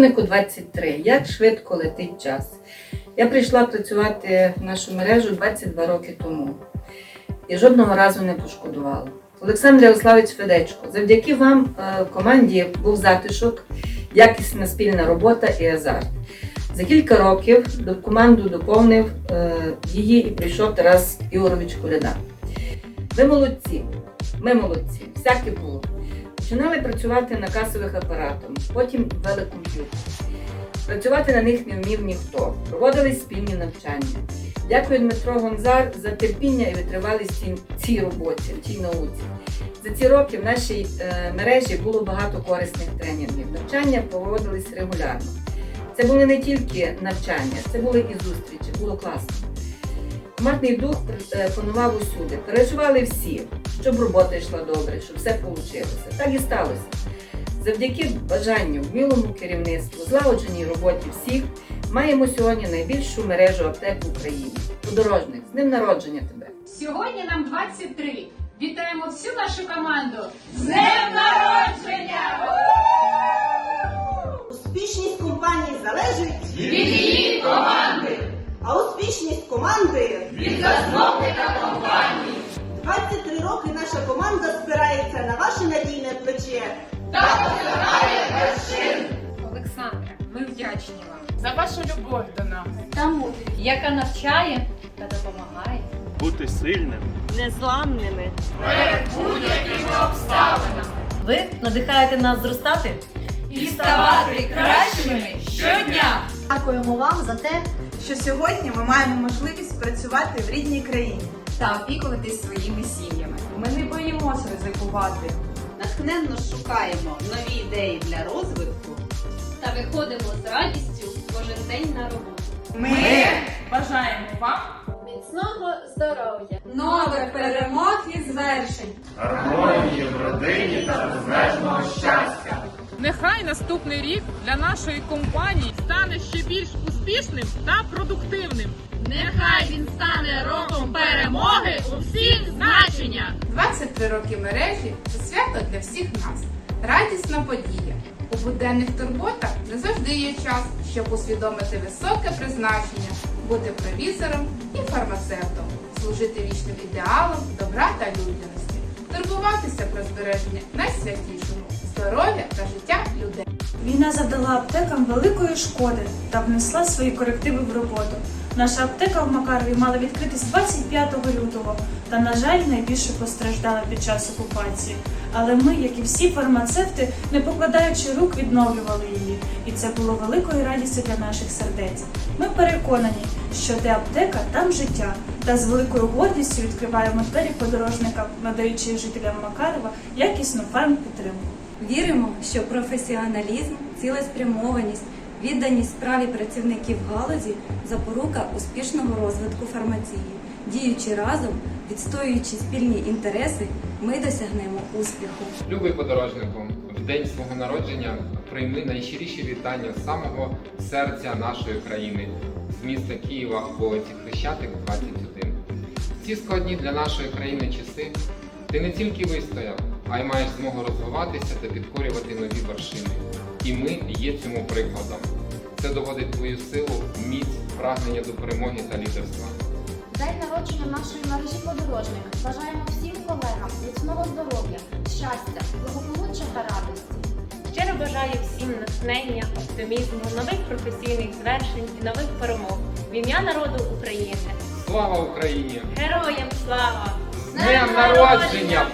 Подорожнику 23. Як швидко летить час. Я прийшла працювати в нашу мережу 22 роки тому і жодного разу не пошкодувала. Олександр Ярославович Федечко, завдяки вам е, в команді був затишок, якісна спільна робота і азарт. За кілька років команду доповнив е, її і прийшов Тарас Ігорович Коляда. Ви молодці, ми молодці, всяке було. Починали працювати на касових апаратах, потім ввели. Працювати на них не вмів ніхто. Проводили спільні навчання. Дякую Дмитро Гонзар за терпіння і витривалість цій роботі, цій науці. За ці роки в нашій е, мережі було багато корисних тренінгів. Навчання проводились регулярно. Це були не тільки навчання, це були і зустрічі, було класно. Командний дух е, панував усюди. Переживали всі, щоб робота йшла добре, щоб все вийшло. Так і сталося. Завдяки бажанню, вмілому керівництву, злагодженій роботі всіх, маємо сьогодні найбільшу мережу аптек в Україні. Подорожник, з ним народження тебе! Сьогодні нам 23. Вітаємо всю нашу команду з днем народження! Успішність компанії залежить Від її команди! а успішність команди Від засновника компанії! 23 роки наша команда спирається на ваше надійне плече. Та досягає вершин! Олександре, ми вдячні вам. За вашу любов до нас! Та мудрість, яка навчає та допомагає. бути сильним. Незламними. Перед будь-якими обставинами! Ви надихаєте нас зростати І ставати кращими щодня! Дякуємо вам за те, що сьогодні ми маємо можливість працювати в рідній країні. Та опікуватись своїми сім'ями. Ми не боїмося ризикувати. Натхненно шукаємо нові ідеї для розвитку та виходимо з радістю кожен день на роботу. Ми Бажаємо вам Міцного здоров'я! нових перемог і звершень! Нехай наступний рік для нашої компанії стане ще більш успішним та продуктивним. Нехай він стане роком перемоги у всіх значеннях. 23 роки мережі це свято для всіх нас. Радісна подія. У буденних турботах не завжди є час, щоб усвідомити високе призначення, бути провізором і фармацевтом, служити вічним ідеалам добра та людяності, турбуватися про збереження найсвятішого здоров'я та життя людей. Війна завдала аптекам великої шкоди та внесла свої корективи в роботу. Наша аптека в Макарові мала відкритись 25 лютого, та, на жаль, найбільше постраждала під час окупації. Але ми, як і всі фармацевти, не покладаючи рук, відновлювали її, і це було великою радістю для наших сердець. Ми переконані, що де аптека, там життя, та з великою гордістю відкриваємо двері подорожника, надаючи жителям Макарова якісну фармпідтримку. Віримо, що професіоналізм, цілеспрямованість, відданість справі працівників галузі запорука успішного розвитку фармації. Діючи разом, відстоюючи спільні інтереси, ми досягнемо успіху. Любий подорожнику, в день свого народження прийми найщиріші вітання з самого серця нашої країни, з міста Києва, вулиці Хрещатик, 21. В ці складні для нашої країни часи ти не тільки вистояв, а й маєш змогу розвиватися та підкорювати нові вершини. І ми є цьому прикладом. Це доводить твою силу, міць, прагнення до перемоги та лідерства. День народження нашої мережі подорожник. Бажаємо всім колегам міцного здоров'я, щастя, благополуччя та радості. Щиро бажаю всім натхнення, оптимізму, нових професійних звершень і нових перемог. В ім'я народу України. Слава Україні! Героям слава! З днем народження!